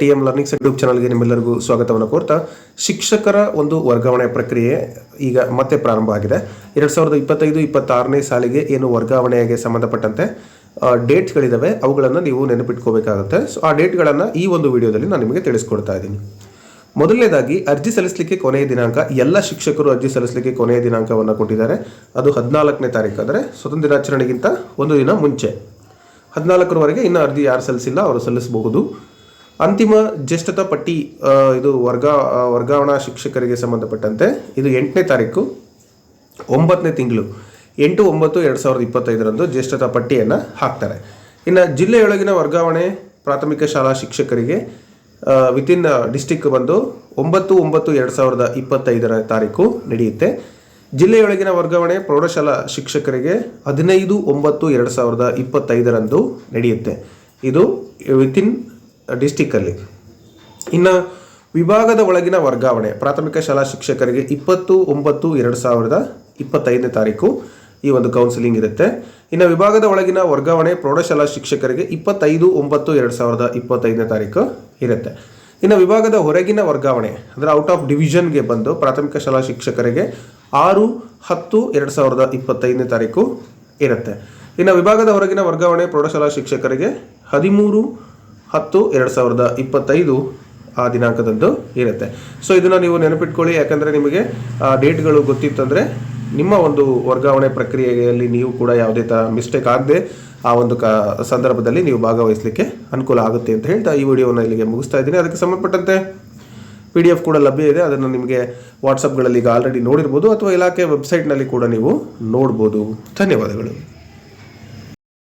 T M learnings YouTube ಚಾನಲ್ಗೆ ನಿಮ್ಮೆಲ್ಲರಿಗೂ ಸ್ವಾಗತವನ್ನು ಕೋರ್ತಾ, ಶಿಕ್ಷಕರ ಒಂದು ವರ್ಗಾವಣೆ ಪ್ರಕ್ರಿಯೆ ಈಗ ಮತ್ತೆ ಪ್ರಾರಂಭ ಆಗಿದೆ. ಎರಡು ಸಾವಿರದ ಇಪ್ಪತ್ತೈದು, ಇಪ್ಪತ್ತಾರನೇ ಸಾಲಿಗೆ ಏನು ವರ್ಗಾವಣೆಗೆ ಸಂಬಂಧಪಟ್ಟಂತೆ ಡೇಟ್ಗಳಿದ್ದಾವೆ ಅವುಗಳನ್ನು ನೀವು ನೆನಪಿಟ್ಕೋಬೇಕಾಗುತ್ತೆ. ಸೊ ಆ ಡೇಟ್ಗಳನ್ನು ಈ ಒಂದು ವಿಡಿಯೋದಲ್ಲಿ ನಾನು ನಿಮಗೆ ತಿಳಿಸ್ಕೊಡ್ತಾ ಇದ್ದೀನಿ. ಮೊದಲನೇದಾಗಿ, ಅರ್ಜಿ ಸಲ್ಲಿಸಲಿಕ್ಕೆ ಕೊನೆಯ ದಿನಾಂಕ, ಎಲ್ಲ ಶಿಕ್ಷಕರು ಅರ್ಜಿ ಸಲ್ಲಿಸಲಿಕ್ಕೆ ಕೊನೆಯ ದಿನಾಂಕವನ್ನು ಕೊಟ್ಟಿದ್ದಾರೆ. ಅದು ಹದಿನಾಲ್ಕನೇ ತಾರೀಕು ಅಂದರೆ ಸ್ವತಂತ್ರ ದಿನಾಚರಣೆಗಿಂತ ಒಂದು ದಿನ ಮುಂಚೆ. ಹದಿನಾಲ್ಕರವರೆಗೆ ಇನ್ನು ಅರ್ಜಿ ಯಾರು ಸಲ್ಲಿಸಿಲ್ಲ, ಅವರು ಸಲ್ಲಿಸಬಹುದು. ಅಂತಿಮ ಜ್ಯೇಷ್ಠತಾ ಪಟ್ಟಿ ಇದು ವರ್ಗ ವರ್ಗಾವಣಾ ಶಿಕ್ಷಕರಿಗೆ ಸಂಬಂಧಪಟ್ಟಂತೆ ಇದು ಎಂಟನೇ ತಾರೀಕು, ಒಂಬತ್ತನೇ ತಿಂಗಳು. ಎಂಟು, ಒಂಬತ್ತು, ಎರಡು ಸಾವಿರದ ಇಪ್ಪತ್ತೈದರಂದು ಜ್ಯೇಷ್ಠತಾ ಪಟ್ಟಿಯನ್ನು ಹಾಕ್ತಾರೆ. ಇನ್ನು ಜಿಲ್ಲೆಯೊಳಗಿನ ವರ್ಗಾವಣೆ ಪ್ರಾಥಮಿಕ ಶಾಲಾ ಶಿಕ್ಷಕರಿಗೆ ವಿತಿನ್ ಡಿಸ್ಟಿಕ್ ಬಂದು ಒಂಬತ್ತು ಒಂಬತ್ತು, ಎರಡು ಸಾವಿರದ ಇಪ್ಪತ್ತೈದರ ತಾರೀಕು ನಡೆಯುತ್ತೆ. ಜಿಲ್ಲೆಯೊಳಗಿನ ವರ್ಗಾವಣೆ ಪ್ರೌಢಶಾಲಾ ಶಿಕ್ಷಕರಿಗೆ ಹದಿನೈದು, ಒಂಬತ್ತು, ಎರಡು ಸಾವಿರದ ಇಪ್ಪತ್ತೈದರಂದು ನಡೆಯುತ್ತೆ. ಇದು ವಿತಿನ್ ಡಿಸ್ಟಿಕ್ಕಲ್ಲಿ. ಇನ್ನು ವಿಭಾಗದ ಒಳಗಿನ ವರ್ಗಾವಣೆ, ಪ್ರಾಥಮಿಕ ಶಾಲಾ ಶಿಕ್ಷಕರಿಗೆ ಇಪ್ಪತ್ತು, ಒಂಬತ್ತು, ಎರಡು ಸಾವಿರದ ಇಪ್ಪತ್ತೈದನೇ ತಾರೀಕು ಈ ಒಂದು ಕೌನ್ಸಿಲಿಂಗ್ ಇರುತ್ತೆ. ಇನ್ನು ವಿಭಾಗದ ಒಳಗಿನ ವರ್ಗಾವಣೆ, ಪ್ರೌಢಶಾಲಾ ಶಿಕ್ಷಕರಿಗೆ ಇಪ್ಪತ್ತೈದು, ಒಂಬತ್ತು, ಎರಡು ಸಾವಿರದ ಇಪ್ಪತ್ತೈದನೇ ತಾರೀಕು ಇರುತ್ತೆ. ಇನ್ನು ವಿಭಾಗದ ಹೊರಗಿನ ವರ್ಗಾವಣೆ, ಅಂದರೆ ಔಟ್ ಆಫ್ ಡಿವಿಷನ್ಗೆ ಬಂದು ಪ್ರಾಥಮಿಕ ಶಾಲಾ ಶಿಕ್ಷಕರಿಗೆ ಆರು, ಹತ್ತು, ಎರಡು ಸಾವಿರದ ಇಪ್ಪತ್ತೈದನೇ ತಾರೀಕು ಇರುತ್ತೆ. ಇನ್ನು ವಿಭಾಗದ ಹೊರಗಿನ ವರ್ಗಾವಣೆ, ಪ್ರೌಢಶಾಲಾ ಶಿಕ್ಷಕರಿಗೆ ಹದಿಮೂರು ಹತ್ತು, ಎರಡು ಸಾವಿರದ ಇಪ್ಪತ್ತೈದು ಆ ದಿನಾಂಕದಂದು ಇರುತ್ತೆ. ಸೊ ಇದನ್ನು ನೀವು ನೆನಪಿಟ್ಕೊಳ್ಳಿ. ಯಾಕಂದರೆ ನಿಮಗೆ, ಆ, ಡೇಟ್ಗಳು ಗೊತ್ತಿತ್ತಂದರೆ ನಿಮ್ಮ ಒಂದು ವರ್ಗಾವಣೆ ಪ್ರಕ್ರಿಯೆಯಲ್ಲಿ ನೀವು ಕೂಡ ಯಾವುದೇ ಥರ ಮಿಸ್ಟೇಕ್ ಆಗದೆ ಆ ಒಂದು ಕ, ಸಂದರ್ಭದಲ್ಲಿ ನೀವು ಭಾಗವಹಿಸಲಿಕ್ಕೆ ಅನುಕೂಲ ಆಗುತ್ತೆ ಅಂತ ಹೇಳ್ತಾ ಈ ವಿಡಿಯೋವನ್ನು ಇಲ್ಲಿಗೆ ಮುಗಿಸ್ತಾ ಇದ್ದೀನಿ. ಅದಕ್ಕೆ ಸಂಬಂಧಪಟ್ಟಂತೆ ಪಿ ಡಿ ಎಫ್ ಕೂಡ ಲಭ್ಯ ಇದೆ. ಅದನ್ನು ನಿಮಗೆ ವಾಟ್ಸಪ್ಗಳಲ್ಲಿ ಈಗ ಆಲ್ರೆಡಿ ನೋಡಿರ್ಬೋದು ಅಥವಾ ಇಲಾಖೆ ವೆಬ್ಸೈಟ್ನಲ್ಲಿ ಕೂಡ ನೀವು ನೋಡ್ಬೋದು. ಧನ್ಯವಾದಗಳು.